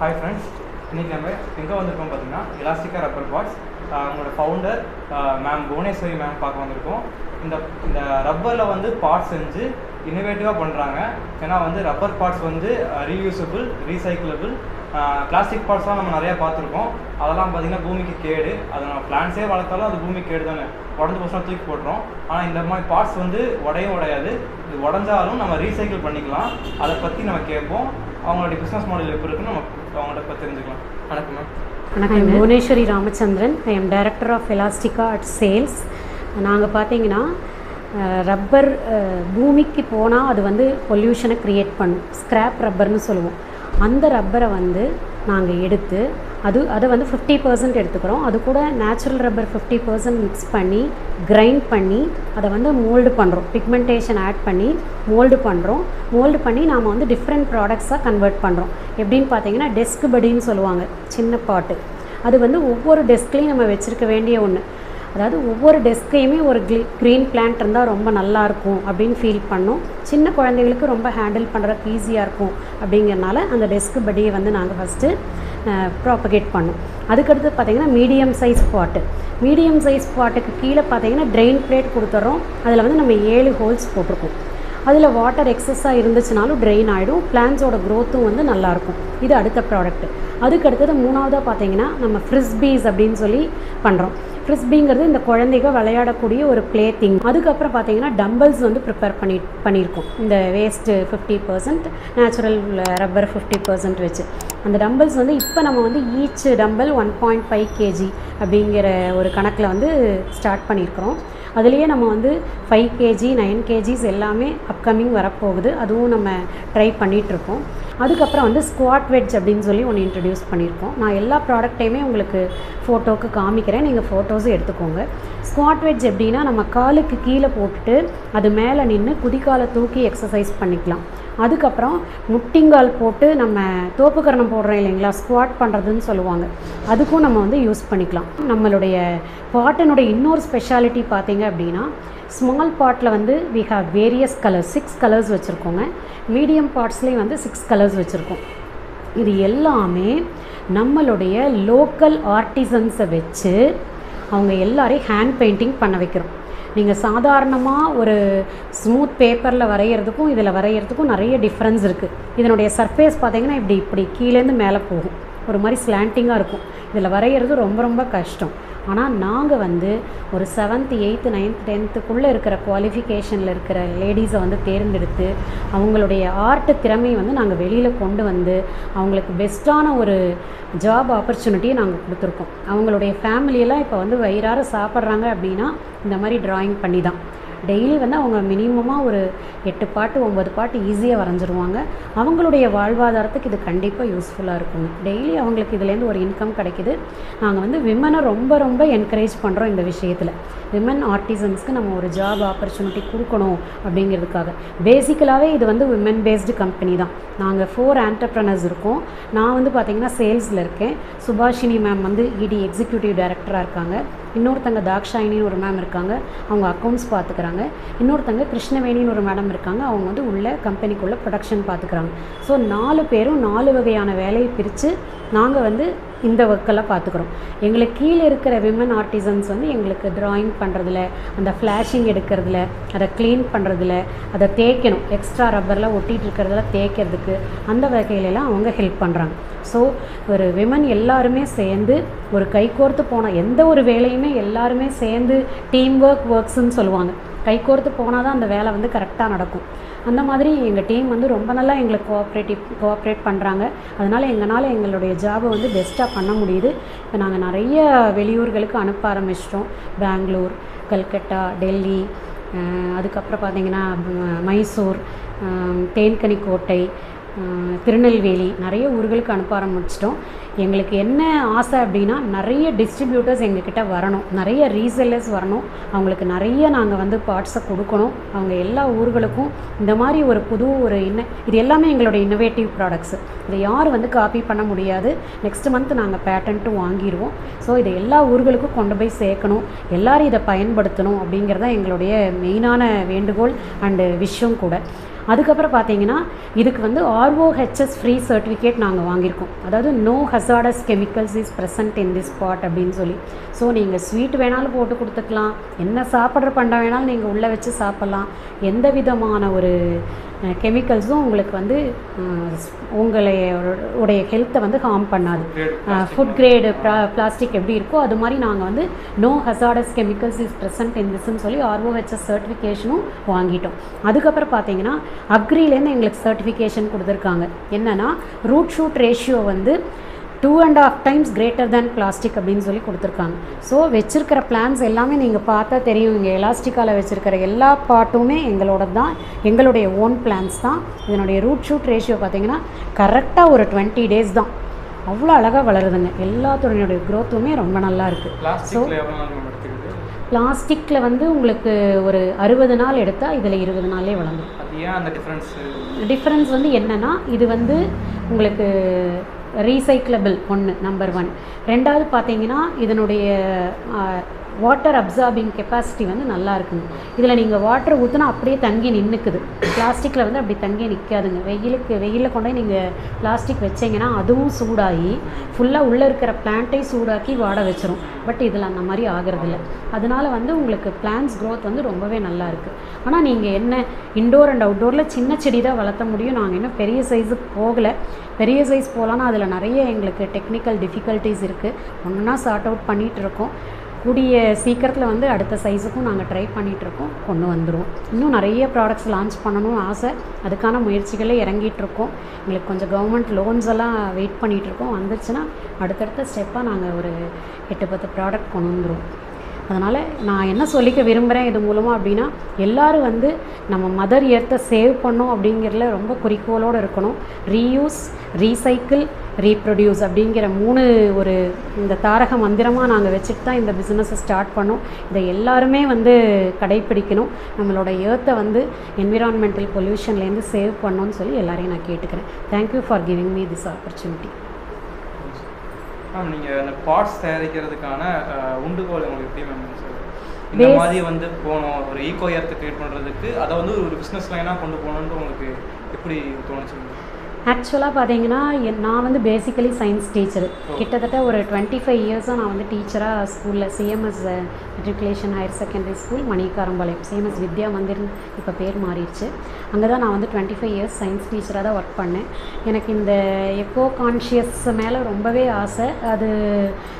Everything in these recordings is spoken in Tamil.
ஹாய் ஃப்ரெண்ட்ஸ் இன்றைக்கி நம்ம எங்கே வந்திருக்கோம் பார்த்தீங்கன்னா எலாஸ்டிக்கா ரப்பர் பாட்ஸ் அவங்களோட ஃபவுண்டர் மேம் புவனேஸ்வரி மேம் பார்க்க வந்திருக்கோம். இந்த இந்த ரப்பரில் வந்து பார்ட்ஸ் செஞ்சு இன்னோவேட்டிவாக பண்ணுறாங்க ஏன்னா வந்து ரப்பர் பார்ட்ஸ் வந்து ரீயூசபிள் ரீசைக்கிளபிள் பிளாஸ்டிக் பார்ட்ஸ்லாம் நம்ம நிறையா பார்த்துருக்கோம். அதெல்லாம் பார்த்திங்கன்னா பூமிக்கு கேடு. அதை நம்ம பிளான்ஸே வளர்த்தாலும் அது பூமிக்கு கேடு தானே. உடஞ்சு பசங்க தூக்கி போடுறோம் ஆனால் இந்த மாதிரி பார்ட்ஸ் வந்து உடையும் உடையாது. இது உடஞ்சாலும் நம்ம ரீசைக்கிள் பண்ணிக்கலாம். அதை பற்றி நம்ம கேட்போம். அவங்களுடைய பிஸ்னஸ் மாடல் எப்படி இருக்குன்னு நம்ம அவங்கள்ட்ட பற்றி தெரிஞ்சுக்கலாம். வணக்கம் மேம் வணக்கம். Bhuvaneswari Ramachandran. I am director of Elastica at sales நாங்கள் பார்த்தீங்கன்னா ரப்பர் பூமிக்கு போனால் அது வந்து பொல்யூஷனை க்ரியேட் பண்ணும். ஸ்க்ராப் ரப்பர்னு சொல்லுவோம். அந்த ரப்பரை வந்து நாங்கள் எடுத்து அது அதை வந்து ஃபிஃப்டி பர்சன்ட் எடுத்துக்கிறோம். அது கூட natural rubber fifty percent mix பண்ணி கிரைண்ட் பண்ணி அதை வந்து மோல்டு பண்ணுறோம் பிக்மெண்டேஷன் ஆட் பண்ணி மோல்டு பண்ணுறோம் மோல்டு பண்ணி நாம் வந்து டிஃப்ரெண்ட் ப்ராடக்ட்ஸாக கன்வெர்ட் பண்ணுறோம் எப்படின்னு பார்த்தீங்கன்னா டெஸ்க் படின்னு சொல்லுவாங்க. சின்ன பாட்டு. அது வந்து ஒவ்வொரு டெஸ்க்லேயும் நம்ம வச்சுருக்க வேண்டிய ஒன்று அதாவது ஒவ்வொரு டெஸ்க்கையுமே ஒரு க்ளீ க்ரீன் பிளான்ட் இருந்தால் ரொம்ப நல்லாயிருக்கும் அப்படின்னு ஃபீல் பண்ணோம். சின்ன குழந்தைகளுக்கு ரொம்ப ஹேண்டில் பண்ணுறதுக்கு ஈஸியாக இருக்கும் அப்படிங்கிறனால அந்த டெஸ்க்கு படியை வந்து நாங்கள் ஃபஸ்ட்டு ப்ராப்பகேட் பண்ணோம். அதுக்கடுத்து பார்த்திங்கன்னா medium size pot medium size பாட்டுக்கு கீழே பார்த்தீங்கன்னா ட்ரெயின் பிளேட் கொடுத்துட்றோம் அதில் வந்து நம்ம ஏழு ஹோல்ஸ் போட்டிருக்கோம். அதில் வாட்டர் எக்ஸஸாக இருந்துச்சுனாலும் ட்ரெயின் ஆகிடும் பிளான்ஸோட க்ரோத்தும் வந்து நல்லாயிருக்கும் இது அடுத்த ப்ராடக்ட் அதுக்கு அடுத்தது மூணாவதாக பார்த்தீங்கன்னா நம்ம ஃப்ரிஸ்பீஸ் அப்படின்னு சொல்லி பண்ணுறோம் ஃப்ரிஸ்பிங்கிறது இந்த குழந்தைங்க விளையாடக்கூடிய ஒரு ப்ளே திங் அதுக்கப்புறம் பார்த்தீங்கன்னா டம்பிள்ஸ் வந்து ப்ரிப்பேர் பண்ணி பண்ணியிருக்கோம். இந்த waste fifty percent natural rubber fifty percent வச்சு. அந்த டம்பிள்ஸ் வந்து இப்போ நம்ம வந்து each dumbbell one point five KG அப்படிங்கிற ஒரு கணக்கில் வந்து ஸ்டார்ட் பண்ணியிருக்கிறோம். அதுலேயே நம்ம வந்து ஃபைவ் கேஜி நைன் கேஜிஸ் எல்லாமே அப்கமிங் வரப்போகுது. அதுவும் நம்ம ட்ரை பண்ணிகிட்ருக்கோம் அதுக்கப்புறம் வந்து ஸ்குவாட் வெட்ஜ் அப்படின்னு சொல்லி ஒன்று இன்ட்ரடியூஸ் பண்ணியிருக்கோம். நான் எல்லா ப்ராடக்ட்டையுமே உங்களுக்கு ஃபோட்டோவுக்கு காமிக்கிறேன். நீங்கள் ஃபோட்டோஸும் எடுத்துக்கோங்க. ஸ்குவாட் வெட்ஜ் எப்படின்னா நம்ம காலுக்கு கீழே போட்டுட்டு அது மேலே நின்று குதிக்காலை தூக்கி எக்ஸசைஸ் பண்ணிக்கலாம். அதுக்கப்புறம் முட்டிங்கால் போட்டு நம்ம தோப்புக்கரணம் போடுறோம் இல்லைங்களா? ஸ்குவாட் பண்ணுறதுன்னு சொல்லுவாங்க. அதுக்கும் நம்ம வந்து யூஸ் பண்ணிக்கலாம். நம்மளுடைய பாட்டனுடைய இன்னொரு ஸ்பெஷாலிட்டி பார்த்தீங்க அப்படின்னா ஸ்மால் பாட்டில் வந்து we have various colours six colours வச்சுருக்கோங்க. Medium பாட்ஸ்லேயும் வந்து சிக்ஸ் கலர்ஸ் வச்சுருக்கோம். இது எல்லாமே நம்மளுடைய லோக்கல் ஆர்டிசன்ஸை வச்சு அவங்க எல்லாரையும் ஹேண்ட் பெயிண்டிங் பண்ண வைக்கிறோம். நீங்கள் சாதாரணமாக ஒரு ஸ்மூத் பேப்பரில் வரைகிறதுக்கும் இதில் வரைகிறதுக்கும் நிறைய டிஃப்ரென்ஸ் இருக்குது இதனுடைய சர்ஃபேஸ் பார்த்தீங்கன்னா இப்படி இப்படி கீழேருந்து மேலே போகும். ஒரு மாதிரி ஸ்லாண்டிங்காக இருக்கும். இதில் வரைகிறது ரொம்ப ரொம்ப கஷ்டம். ஆனால் நாங்கள் வந்து ஒரு செவன்த்து எயித்து நைன்த் டென்த்துக்குள்ளே இருக்கிற குவாலிஃபிகேஷனில் இருக்கிற லேடிஸை வந்து தேர்ந்தெடுத்து அவங்களுடைய ஆர்ட் திறமையை வந்து நாங்கள் வெளியில் கொண்டு வந்து அவங்களுக்கு பெஸ்ட்டான ஒரு ஜாப் ஆப்பர்ச்சுனிட்டியை நாங்கள் கொடுத்துருக்கோம். அவங்களுடைய ஃபேமிலியெல்லாம் இப்போ வந்து வயிறார சாப்பிட்றாங்க அப்படின்னா இந்த மாதிரி ட்ராயிங் பண்ணி தான் டெய்லி வந்து அவங்க மினிமமாக ஒரு எட்டு பாட்டு ஒம்பது பாட்டு ஈஸியாக வரைஞ்சிருவாங்க. அவங்களுடைய வாழ்வாதாரத்துக்கு இது கண்டிப்பாக யூஸ்ஃபுல்லாக இருக்குங்க டெய்லி அவங்களுக்கு இதுலேருந்து ஒரு இன்கம் கிடைக்குது. நாங்கள் வந்து விமனை ரொம்ப ரொம்ப என்கரேஜ் பண்ணுறோம் இந்த விஷயத்தில். விமன் ஆர்டிசன்ஸ்க்கு நம்ம ஒரு ஜாப் ஆப்பர்ச்சுனிட்டி கொடுக்கணும் அப்படிங்கிறதுக்காக. பேசிக்கலாகவே இது வந்து விமன் பேஸ்டு கம்பெனி தான். நாங்கள் ஃபோர் ஆண்டர்ப்ரனர்ஸ் இருக்கோம். நான் வந்து பார்த்திங்கன்னா சேல்ஸில் இருக்கேன். சுபாஷினி மேம் வந்து இடி எக்ஸிக்யூட்டிவ் டைரக்டராக இருக்காங்க. இன்னொருத்தங்க தாக்ஷாயினின்னு ஒரு மேம் இருக்காங்க. அவங்க அக்கௌண்ட்ஸ் பார்த்துக்கிறாங்க இன்னொருத்தங்க கிருஷ்ணவேணின்னு ஒரு மேடம் இருக்காங்க. அவங்க வந்து உள்ள கம்பெனிக்குள்ளே ப்ரொடக்ஷன் பார்த்துக்கிறாங்க ஸோ நாலு பேரும் நாலு வகையான வேலையை பிரித்து நாங்கள் வந்து இந்த ஒர்க்கெல்லாம் பார்த்துக்குறோம். எங்களுக்கு கீழே இருக்கிற விமன் ஆர்டிசன்ஸ் வந்து எங்களுக்கு ட்ராயிங் பண்ணுறதுல அந்த ஃப்ளாஷிங் எடுக்கிறதுல அதை க்ளீன் பண்ணுறதுல அதை தேய்க்கணும். எக்ஸ்ட்ரா ரப்பரில் ஒட்டிகிட்டு இருக்கிறதுல தேய்க்கிறதுக்கு அந்த வகையிலலாம் அவங்க ஹெல்ப் பண்ணுறாங்க ஸோ ஒரு விமன் எல்லாருமே சேர்ந்து ஒரு கைகோர்த்து போன எந்த ஒரு வேலையுமே எல்லாருமே சேர்ந்து டீம் ஒர்க் ஒர்க்ஸ்ன்னு சொல்லுவாங்க. கைகோர்த்து போனால் தான் அந்த வேலை வந்து கரெக்டாக நடக்கும். அந்த மாதிரி எங்கள் டீம் வந்து ரொம்ப நல்லா எங்களுக்கு கோஆப்ரேட்டிவ் கோஆப்ரேட் பண்ணுறாங்க அதனால் எங்களால் எங்களுடைய ஜாபை வந்து பெஸ்ட்டாக பண்ண முடியுது. இப்போ நாங்கள் நிறைய வெளியூர்களுக்கு அனுப்ப ஆரம்பிச்சிட்டோம். பெங்களூர் கல்கட்டா டெல்லி அதுக்கப்புறம் பார்த்திங்கன்னா மைசூர் தேன்கனிக்கோட்டை திருநெல்வேலி. நிறைய ஊர்களுக்கு அனுப்ப ஆரம்பிச்சிட்டோம். எங்களுக்கு என்ன ஆசை அப்படின்னா நிறைய டிஸ்ட்ரிபியூட்டர்ஸ் எங்ககிட்ட வரணும். நிறைய ரீசெல்லர்ஸ் வரணும். அவங்களுக்கு நிறைய நாங்கள் வந்து பார்ட்ஸை கொடுக்கணும். அவங்க எல்லா ஊர்களுக்கும் இந்த மாதிரி ஒரு புது ஒரு இன்ன இது எல்லாமே எங்களோட இன்னோவேட்டிவ் ப்ராடக்ட்ஸ் இதை யார் வந்து காப்பி பண்ண முடியாது. நெக்ஸ்ட் மந்த் நாங்கள் பேட்டன்ட்டும் வாங்கிடுவோம் ஸோ இதை எல்லா ஊர்களுக்கும் கொண்டு போய் சேர்க்கணும். எல்லாரும் இதை பயன்படுத்தணும் அப்படிங்கிறதான் எங்களுடைய மெயினான வேண்டுகோள் அண்டு விஷயம் கூட. அதுக்கப்புறம் பார்த்தீங்கன்னா இதுக்கு வந்து ஆர்ஓஹெச்எஸ் ஃப்ரீ சர்டிஃபிகேட் நாங்கள் வாங்கியிருக்கோம். அதாவது no hazardous chemicals is present in this pot அப்படின்னு சொல்லி. ஸோ நீங்கள் ஸ்வீட் வேணாலும் போட்டு கொடுத்துக்கலாம். என்ன சாப்பிட்ற பண்டம் வேணாலும் நீங்கள் உள்ளே வச்சு சாப்பிட்லாம். எந்த விதமான ஒரு கெமிக்கல்ஸும் உங்களுக்கு வந்து உங்களை உடைய ஹெல்த்தை வந்து ஹார்ம் பண்ணாது. ஃபுட் கிரேடு பிளாஸ்டிக் எப்படி இருக்கோ அது மாதிரி நாங்கள் வந்து no hazardous chemicals is present in திஸ்ன்னு சொல்லி ஆர்ஓஹெச்எஸ் சர்டிஃபிகேஷனும் வாங்கிட்டோம். அதுக்கப்புறம் பார்த்தீங்கன்னா அக்ரிலேருந்து எங்களுக்கு சர்டிஃபிகேஷன் கொடுத்துருக்காங்க. என்னென்னா ரூட் ஷூட் ரேஷியோ வந்து two and half times greater than plastic அப்படின்னு சொல்லி கொடுத்துருக்காங்க. ஸோ வச்சிருக்கிற பிளான்ஸ் எல்லாமே நீங்கள் பார்த்தா தெரியும். இங்கே எலாஸ்டிக்காவில் வச்சிருக்கிற எல்லா பாட்டுமே எங்களோட தான். எங்களுடைய ஓன் பிளான்ஸ் தான். இதனுடைய ரூட் ஷூட் ரேஷியோ பார்த்தீங்கன்னா கரெக்டாக ஒரு டுவெண்ட்டி டேஸ் தான். அவ்வளோ அழகாக வளருதுங்க. எல்லாத்துடைய க்ரோத்துமே ரொம்ப நல்லா இருக்குது எடுத்துக்குது பிளாஸ்டிக்கில் வந்து உங்களுக்கு ஒரு அறுபது நாள் எடுத்தால் இதில் இருபது நாளே வளர்ந்துடும் டிஃப்ரென்ஸ் டிஃப்ரென்ஸ் வந்து என்னென்னா இது வந்து உங்களுக்கு ரீசைக்கிளபிள் ஒன்று நம்பர் ஒன் ரெண்டாவது பார்த்தீங்கன்னா இதனுடைய வாட்டர் அப்சார்பிங் கெப்பாசிட்டி வந்து நல்லா இருக்குங்க. இதில் நீங்கள் வாட்டர் ஊற்றினா அப்படியே தங்கி நின்றுக்குது பிளாஸ்டிக்கில் வந்து அப்படி தங்கி நிற்காதுங்க வெயிலுக்கு வெயிலில் கொண்டு போய் நீங்கள் பிளாஸ்டிக் வச்சீங்கன்னா அதுவும் சூடாகி ஃபுல்லாக உள்ளே இருக்கிற பிளான்ட்டை சூடாக்கி வாட வச்சிரும். பட் இதில் அந்த மாதிரி ஆகிறதில்ல. அதனால வந்து உங்களுக்கு பிளான்ஸ் க்ரோத் வந்து ரொம்பவே நல்லா இருக்குது ஆனால் நீங்கள் என்ன இன்டோர் அண்ட் அவுட்டோரில் சின்ன செடி தான் வளர்த்த முடியும். நாங்கள் இன்னும் பெரிய சைஸுக்கு போகலை. பெரிய சைஸ் போகலான்னா அதில் நிறைய எங்களுக்கு டெக்னிக்கல் டிஃபிகல்ட்டிஸ் இருக்குது ஒன்றுனா சார்ட் அவுட் பண்ணிகிட்டு இருக்கோம். கூடிய சீக்கிரத்தில் வந்து அடுத்த சைஸுக்கும் நாங்கள் ட்ரை பண்ணிகிட்ருக்கோம் கொண்டு வந்துடுவோம் இன்னும் நிறைய ப்ராடக்ட்ஸ் லான்ச் பண்ணணும் ஆசை. அதுக்கான முயற்சிகளே இறங்கிட்டுருக்கோம். எங்களுக்கு கொஞ்சம் கவர்மெண்ட் லோன்ஸ் எல்லாம் வெயிட் பண்ணிகிட்ருக்கோம் வந்துச்சுன்னா அடுத்தடுத்த ஸ்டெப்பாக நாங்கள் ஒரு எட்டு பத்து ப்ராடக்ட் கொண்டு வந்துடுவோம் அதனால் நான் என்ன சொல்லிக்க விரும்புகிறேன் இது மூலமாக அப்படின்னா எல்லோரும் வந்து நம்ம மதர் எர்த்தை சேவ் பண்ணோம் அப்படிங்கிறதுல ரொம்ப குறிக்கோளோடு இருக்கணும். ரீயூஸ் ரீசைக்கிள் ரீப்ரொடியூஸ் அப்படிங்கிற மூணு ஒரு இந்த தாரக மந்திரமாக நாங்கள் வச்சுட்டு தான் இந்த பிஸ்னஸை ஸ்டார்ட் பண்ணோம். இதை எல்லாருமே வந்து கடைப்பிடிக்கணும். நம்மளோட ஏர்த்தை வந்து என்விரான்மெண்டல் பொல்யூஷன்லேருந்து சேவ் பண்ணணும்னு சொல்லி எல்லாரையும் நான் கேட்டுக்கிறேன். Thank you for giving me this opportunity ma'am நீங்கள் அந்த பார்ட்ஸ் தயாரிக்கிறதுக்கான உண்டுகோல் உங்களுக்கு எப்படி மேம் இந்த மாதிரி வந்து போகணும் ஒரு ஈகோ எர்த்தை கிரியேட் பண்ணுறதுக்கு அதை வந்து ஒரு பிஸ்னஸ் லைனாக கொண்டு போகணுன்ட்டு உங்களுக்கு எப்படி தோணுச்சு ஆக்சுவலாக பார்த்தீங்கன்னா என்- நான் வந்து பேசிக்கலி சயின்ஸ் டீச்சர் கிட்டத்தட்ட ஒரு டுவெண்ட்டி ஃபைவ் இயர்ஸாக நான் வந்து டீச்சராக ஸ்கூலில் CMS matriculation higher secondary school Manikkarampalayam CMS Vidya Mandir இப்போ பேர் மாறிடுச்சு. அங்கே தான் நான் வந்து டுவெண்ட்டி ஃபைவ் இயர்ஸ் சயின்ஸ் டீச்சராக தான் ஒர்க் பண்ணேன். எனக்கு இந்த எக்கோ கான்ஷியஸ் மேலே ரொம்பவே ஆசை. அது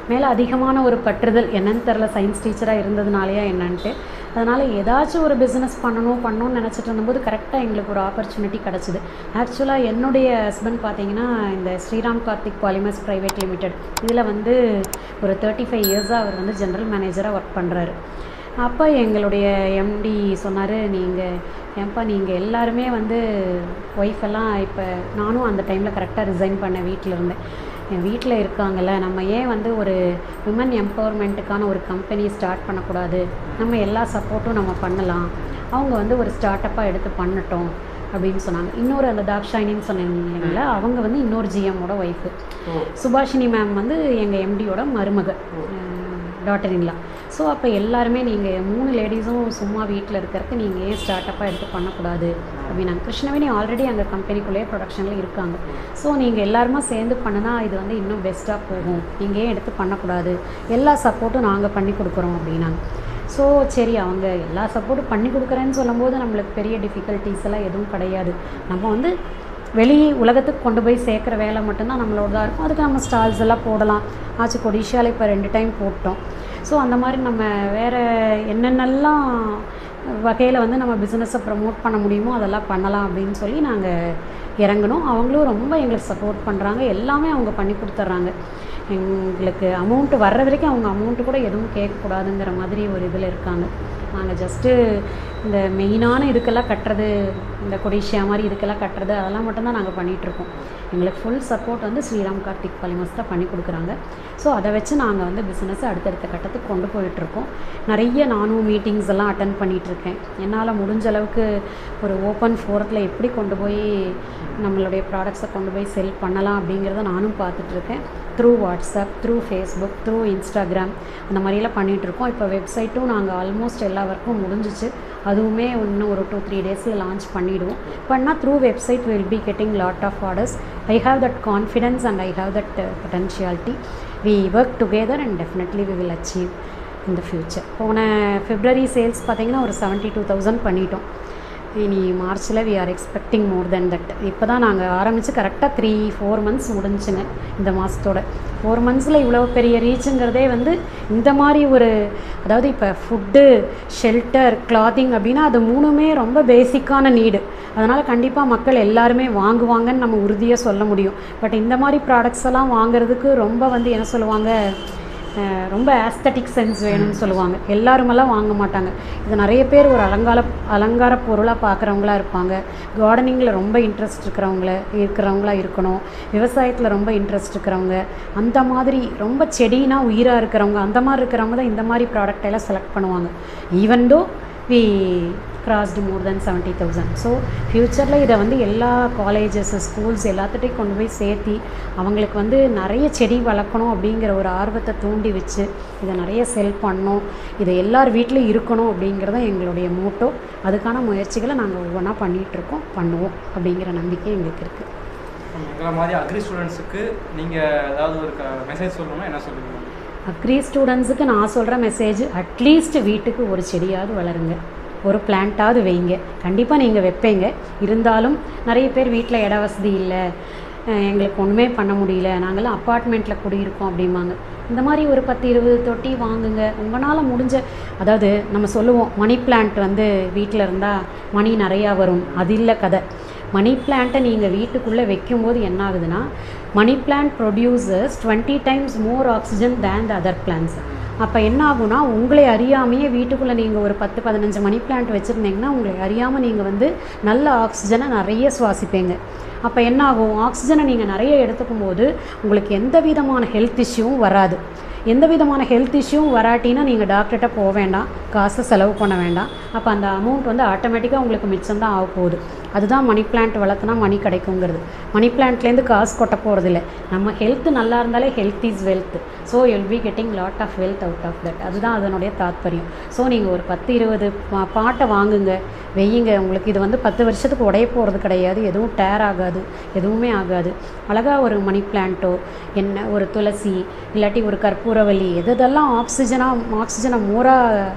மேலே அதிகமான ஒரு பற்றுதல். என்னன்னு தெரில சயின்ஸ் டீச்சராக இருந்ததுனாலயா என்னன்ட்டு. அதனால் ஏதாச்சும் ஒரு பிஸ்னஸ் பண்ணணும் பண்ணணும்னு நினச்சிட்டு இருந்தபோது கரெக்டாக எங்களுக்கு ஒரு ஆப்பர்ச்சுனிட்டி கிடச்சிது. ஆக்சுவலாக என்னுடைய ஹஸ்பண்ட் பார்த்தீங்கன்னா இந்த Sriram Karthik polymers private limited இதில் வந்து ஒரு தேர்ட்டி ஃபைவ் இயர்ஸாக அவர் வந்து ஜென்ரல் மேனேஜராக ஒர்க் பண்ணுறாரு அப்போ எங்களுடைய எம்டி சொன்னார் நீங்கள் ஏன்ப்பா நீங்கள் எல்லாருமே வந்து ஒய்ஃப் எல்லாம் இப்போ நானும் அந்த டைமில் கரெக்டாக ரிசைன் பண்ணேன் வீட்டில் இருந்தேன். வீட்டில் இருக்காங்கல்ல நம்ம ஏன் வந்து ஒரு விமன் எம்பவர்மெண்ட்டுக்கான ஒரு கம்பெனி ஸ்டார்ட் பண்ணக்கூடாது? நம்ம எல்லா சப்போர்ட்டும் நம்ம பண்ணலாம். அவங்க வந்து ஒரு ஸ்டார்ட் அப்பாக எடுத்து பண்ணட்டும் அப்படின்னு சொன்னாங்க. இன்னொரு அந்த தாக்ஷாயினின்னு சொன்னீங்கல்ல அவங்க வந்து இன்னொரு ஜிஎம்மோட ஒய்ஃபு சுபாஷினி மேம் வந்து எங்கள் எம்டியோட மருமக. டாட்டர் இன்லா ஸோ அப்போ எல்லாருமே நீங்கள் மூணு லேடிஸும் சும்மா வீட்டில் இருக்கிறதுக்கு நீங்கள் ஏன் ஸ்டார்ட் அப்பாக எடுத்து பண்ணக்கூடாது? அப்படின்னாங்க கிருஷ்ணவேணி ஆல்ரெடி அங்கே கம்பெனிக்குள்ளேயே ப்ரொடக்ஷனில் இருக்காங்க. ஸோ நீங்கள் எல்லாருமா சேர்ந்து பண்ணுனா இது வந்து இன்னும் பெஸ்ட்டாக போகும். நீங்கள் ஏன் எடுத்து பண்ணக்கூடாது? எல்லா சப்போர்ட்டும் நாங்கள் பண்ணி கொடுக்குறோம் அப்படின்னாங்க. ஸோ சரி அவங்க எல்லா சப்போர்ட்டும் பண்ணி கொடுக்குறேன்னு சொல்லும்போது நம்மளுக்கு பெரிய டிஃபிகல்ட்டிஸ் எல்லாம் எதுவும் கிடையாது. நம்ம வந்து வெளி உலகத்துக்கு கொண்டு போய் சேர்க்குற வேலை மட்டும்தான் நம்மளோட தான் இருக்கும். அதுக்கு நம்ம ஸ்டால்ஸ் எல்லாம் போடலாம். ஆச்சு கொடிஷியாவில் இப்போ ரெண்டு டைம் போட்டோம். ஸோ அந்த மாதிரி நம்ம வேறு என்னென்னலாம் வகையில் வந்து நம்ம பிஸ்னஸை ப்ரமோட் பண்ண முடியுமோ அதெல்லாம் பண்ணலாம் அப்படின்னு சொல்லி நாங்கள் இறங்கணும் அவங்களும் ரொம்ப எங்களுக்கு சப்போர்ட் பண்ணுறாங்க எல்லாமே அவங்க பண்ணி கொடுத்துட்றாங்க. எங்களுக்கு அமௌண்ட்டு வர்ற வரைக்கும் அவங்க அமௌண்ட்டு கூட எதுவும் கேட்கக்கூடாதுங்கிற மாதிரி ஒரு இதில் இருக்காங்க. நாங்கள் ஜஸ்ட்டு இந்த மெயினான இதுக்கெல்லாம் கட்டுறது இந்த கொடிஷியா மாதிரி இதுக்கெல்லாம் கட்டுறது அதெல்லாம் மட்டும்தான் நாங்கள் பண்ணிகிட்ருக்கோம் எங்களுக்கு ஃபுல் சப்போர்ட் வந்து ஸ்ரீராம் கார்த்திக் பாலிமர்ஸ் தான் பண்ணி கொடுக்குறாங்க. ஸோ அதை வச்சு நாங்கள் வந்து பிஸ்னஸை அடுத்தடுத்த கட்டத்துக்கு கொண்டு போயிட்டுருக்கோம். நிறைய நானும் மீட்டிங்ஸ் எல்லாம் அட்டன் பண்ணிகிட்ருக்கேன் என்னால் முடிஞ்ச அளவுக்கு ஒரு ஓப்பன் ஃபோரத்தில் எப்படி கொண்டு போய் நம்மளுடைய ப்ராடக்ட்ஸை கொண்டு போய் செல் பண்ணலாம் அப்படிங்கிறத நானும் பார்த்துட்ருக்கேன் through WhatsApp through Facebook through Instagram அந்த மாதிரியெல்லாம் பண்ணிகிட்ருக்கோம் இப்போ வெப்சைட்டும் நாங்கள் ஆல்மோஸ்ட் எல்லா ஒர்க்கும் முடிஞ்சிச்சு. அதுவுமே இன்னும் ஒரு டூ த்ரீ டேஸில் லான்ச் பண்ணிவிடுவோம் பண்ணால் through website will be getting lot of orders I have that confidence and I have that potentiality we work together and definitely we will achieve இந்த ஃப்யூச்சர் போன ஃபிப்ரவரி சேல்ஸ் பார்த்தீங்கன்னா ஒரு செவன்ட்டி டூ தௌசண்ட் பண்ணிட்டோம். இனி மார்ச்சில் we are expecting more than that இப்போ தான் நாங்கள் ஆரம்பித்து கரெக்டாக த்ரீ ஃபோர் மந்த்ஸ் முடிஞ்சுங்க இந்த மாதத்தோட ஃபோர் மந்த்ஸில் இவ்வளோ பெரிய ரீச்சுங்கிறதே வந்து இந்த மாதிரி ஒரு அதாவது இப்போ ஃபுட்டு ஷெல்டர் கிளாத்திங் அப்படின்னா அது மூணுமே ரொம்ப பேசிக்கான நீடு அதனால் கண்டிப்பாக மக்கள் எல்லாருமே வாங்குவாங்கன்னு நம்ம உறுதியாக சொல்ல முடியும். பட் இந்த மாதிரி ப்ராடக்ட்ஸ் எல்லாம் வாங்குறதுக்கு ரொம்ப வந்து என்ன சொல்லுவாங்க ரொம்ப ஆஸ்தட்டிக் சென்ஸ் வேணும்னு சொல்லுவாங்க. எல்லாருமெல்லாம் வாங்க மாட்டாங்க. இது நிறைய பேர் ஒரு அலங்கார அலங்கார பொருளாக பார்க்குறவங்களா இருப்பாங்க. கார்டனிங்கில் ரொம்ப இன்ட்ரெஸ்ட் இருக்கிறவங்கள இருக்கிறவங்களா இருக்கணும். விவசாயத்தில் ரொம்ப இன்ட்ரெஸ்ட் இருக்கிறவங்க. அந்த மாதிரி ரொம்ப செடினா உயிராக இருக்கிறவங்க அந்த மாதிரி இருக்கிறவங்க தான் இந்த மாதிரி ப்ராடக்ட் எல்லாம் செலக்ட் பண்ணுவாங்க. Even though we crossed more than seventy thousand so ஃப்யூச்சரில் இதை வந்து எல்லா காலேஜஸ் ஸ்கூல்ஸ் எல்லாத்துட்டையும் கொண்டு போய் சேர்த்தி அவங்களுக்கு வந்து நிறைய செடி வளர்க்கணும் அப்படிங்கிற ஒரு ஆர்வத்தை தூண்டி வச்சு இதை நிறைய செல் பண்ணணும் இதை எல்லார் வீட்லேயும் இருக்கணும் அப்படிங்கிறது எங்களுடைய மோட்டோ அதுக்கான முயற்சிகளை நாங்கள் ஒவ்வொன்றா பண்ணிகிட்ருக்கோம் பண்ணுவோம் அப்படிங்கிற நம்பிக்கை எங்களுக்கு இருக்குது எங்களை மாதிரி அக்ரி ஸ்டூடெண்ட்ஸுக்கு நீங்கள் ஏதாவது ஒரு மெசேஜ் சொல்லணும்னா என்ன சொல்லுவீங்க? அக்ரி ஸ்டூடெண்ட்ஸுக்கு நான் சொல்கிற மெசேஜ் அட்லீஸ்ட் வீட்டுக்கு ஒரு செடியாவது வளருங்க. ஒரு பிளான்ட்டாவது வைங்க. கண்டிப்பாக நீங்கள் வைப்பீங்க. இருந்தாலும் நிறைய பேர் வீட்டில் இட வசதி இல்லை. எங்களுக்கு ஒன்றுமே பண்ண முடியல. நாங்களாம் அப்பார்ட்மெண்ட்டில் குடியிருக்கோம் அப்படிம்பாங்க. இந்த மாதிரி ஒரு பத்து இருபது தொட்டி வாங்குங்க. உங்களால் முடிஞ்ச அதாவது நம்ம சொல்லுவோம் மணி பிளான்ட் வந்து வீட்டில் இருந்தால் மணி நிறையா வரும். அது இல்லை கதை. மணி பிளான்ட்டை நீங்கள் வீட்டுக்குள்ளே வைக்கும்போது என்ன ஆகுதுன்னா money plant producers twenty times more oxygen than the other plants அப்போ என்ன ஆகும்னா உங்களை அறியாமையே வீட்டுக்குள்ளே நீங்கள் ஒரு பத்து பதினஞ்சு மணி பிளான்ட் வச்சுருந்தீங்கன்னா உங்களை அறியாமல் நீங்கள் வந்து நல்ல ஆக்சிஜனை நிறைய சுவாசிப்பீங்க. அப்போ என்ன ஆகும்? ஆக்சிஜனை நீங்கள் நிறைய எடுத்துக்கும் போது உங்களுக்கு எந்த விதமான ஹெல்த் இஷ்யூவும் வராது. எந்த விதமான ஹெல்த் இஷ்யூவும் வராட்டினா நீங்கள் டாக்டர்கிட்ட போக வேண்டாம். காசு செலவு பண்ண வேண்டாம். அப்போ அந்த அமௌண்ட் வந்து ஆட்டோமேட்டிக்காக உங்களுக்கு மிச்சம் தான் ஆக போகுது. அதுதான் மணி பிளான்ட் வளர்த்துனா மணி கிடைக்குங்கிறது. மணி பிளான்ட்லேருந்து காசு கொட்ட போகிறதில்ல நம்ம ஹெல்த் நல்லா இருந்தாலே health is wealth so you'll be getting lot of wealth out of that அதுதான் அதனுடைய தாத்பரியம். ஸோ நீங்கள் ஒரு பத்து இருபது பா- பாட்டை வாங்குங்க. வெய்யுங்க. உங்களுக்கு இது வந்து பத்து வருஷத்துக்கு உடைய போகிறது கிடையாது. எதுவும் டேர் ஆகாது. எதுவுமே ஆகாது. அழகாக ஒரு மணி பிளான்ட்டோ என்ன ஒரு துளசி இல்லாட்டி ஒரு கற்பூரவல்லி எது எதெல்லாம் ஆக்சிஜனாக ஆக்சிஜனை மோராக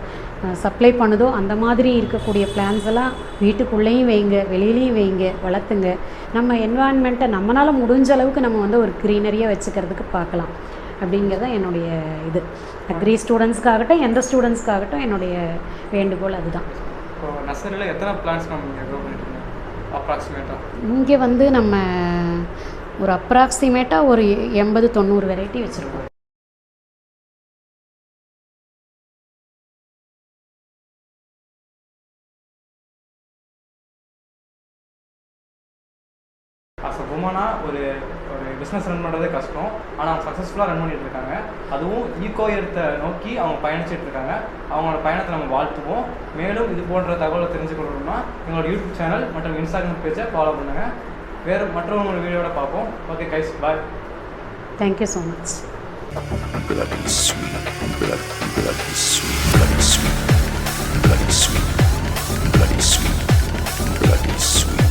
சப்ளை பண்ணுதோ அந்த மாதிரி இருக்கக்கூடிய பிளான்ஸ் எல்லாம் வீட்டுக்குள்ளேயும் வைங்க வெளியிலையும் வைங்க வளர்த்துங்க. நம்ம என்வாயன்மெண்ட்டை நம்மளால் முடிஞ்ச அளவுக்கு நம்ம வந்து ஒரு க்ரீனரியாக வச்சுக்கிறதுக்கு பார்க்கலாம். அப்படிங்கிறது தான் என்னுடைய இது. அக்ரி ஸ்டூடெண்ட்ஸ்க்காகட்டும் எந்த ஸ்டூடெண்ட்ஸ்க்காகட்டும் என்னுடைய வேண்டுகோள் அதுதான். நர்சரியில் எத்தனை பிளான்ஸ் இங்கே வந்து நம்ம ஒரு அப்ராக்சிமேட்டாக ஒரு எண்பது தொண்ணூறு வெரைட்டி வச்சுருக்கோம். சக்ஸஸ்ஃபுல்லாக ரன் பண்ணிட்டு இருக்காங்க. அதுவும் ஈகோ இடத்தை நோக்கி அவங்க பயணிச்சுட்டு இருக்காங்க. அவங்களோட பயணத்தை நம்ம வாழ்த்துவோம். மேலும் இது போன்ற தகவலை தெரிஞ்சுக்கணும்னா எங்களோட யூடியூப் சேனல் மற்றும் இன்ஸ்டாகிராம் பேஜை ஃபாலோ பண்ணுங்கள் வேறு மற்றவங்களோட வீடியோட பார்ப்போம். Okay guys bye thank you so much Bloody sweet, bloody, bloody bloody sweet, bloody sweet, bloody sweet.